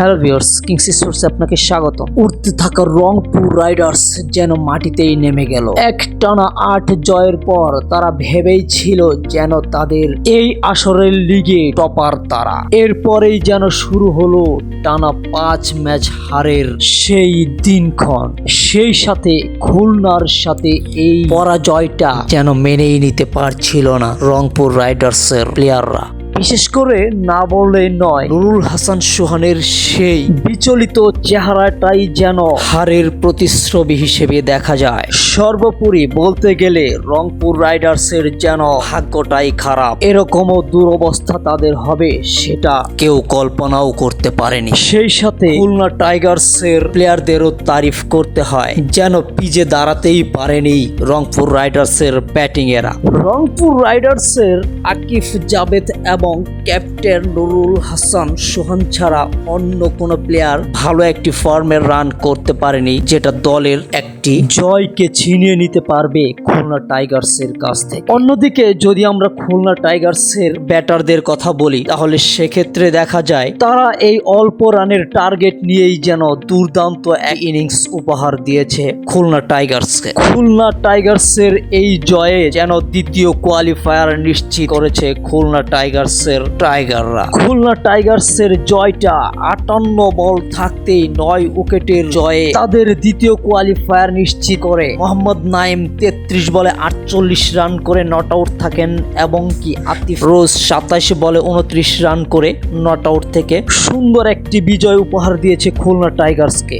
Hello viewers, Kings স্পোর্টসে আপনাকে স্বাগত উঠতে থাকা রংপুর রাইডার্স যেন মাটিতেই নেমে গেল। এক টানা আট জয়ের পর তারা ভেবেই ছিল যেন তাদের এই আসরের লিগে টপার তারা। এরপরেই যেন শুরু হলো টানা পাঁচ ম্যাচ হারের সেই দিনক্ষণ। সেই সাথে খুলনার সাথে এই পরাজয়টা যেন মেনেই নিতে পারছিল না রংপুর রাইডার্সের প্লেয়াররা। বিশেষ করে না বললে নয়। নুরুল হাসান সোহানের সেই বিচলিত চেহারাটাই যেন হারের প্রতিশ্রবি হিসেবে দেখা যায়। সর্বোপরি বলতে গেলে রংপুর রাইডার্সের যেন ভাগ্যটাই খারাপ। এরকমও দুরবস্থা তাদের হবে সেটা কেউ কল্পনাও করতে পারেনি। সেই সাথে খুলনা টাইগার্সের প্লেয়ারদেরও তারিফ করতে হয়। যেন পিজে দাঁড়াতেই পারেনি রংপুর রাইডার্সের ব্যাটিং এরা রংপুর রাইডার্সের আকিফ জাবেদ এবং ক্যাপ্টেন নুরুল হাসান সোহান ছাড়া অন্য কোনো প্লেয়ার ভালো একটি ফর্মের রান করতে পারেনি, যেটা দলের একটি জয়কে ছিনিয়ে নিতে পারবে খুলনা টাইগার্সের কাছ থেকে। অন্যদিকে যদি আমরা খুলনা টাইগার্সের ব্যাটারদের কথা বলি, তাহলে সেক্ষেত্রে দেখা যায় তারা এই অল্প রানের টার্গেট নিয়েই যেন দুর্দান্ত এক ইনিংস উপহার দিয়েছে খুলনা টাইগার্সকে। খুলনা টাইগার্সের এই জয়ে যেন দ্বিতীয় কোয়ালিফায়ার নিশ্চিত করেছে খুলনা টাইগার্সের টাইগাররা। খুলনা টাইগার্সের জয়টা আটান্ন বল থাকতেই নয় উইকেটের জয়ে তাদের দ্বিতীয় কোয়ালিফায়ার নিশ্চিত করে। মোহাম্মদ নাইম তেত্রিশ বলে আটচল্লিশ রান করে নট আউট থাকেন এবং কি আতিফ রোজ সাতাশ বলে উনত্রিশ রান করে নট আউট থেকে সুন্দর একটি বিজয় উপহার দিয়েছে খুলনা টাইগার্সকে।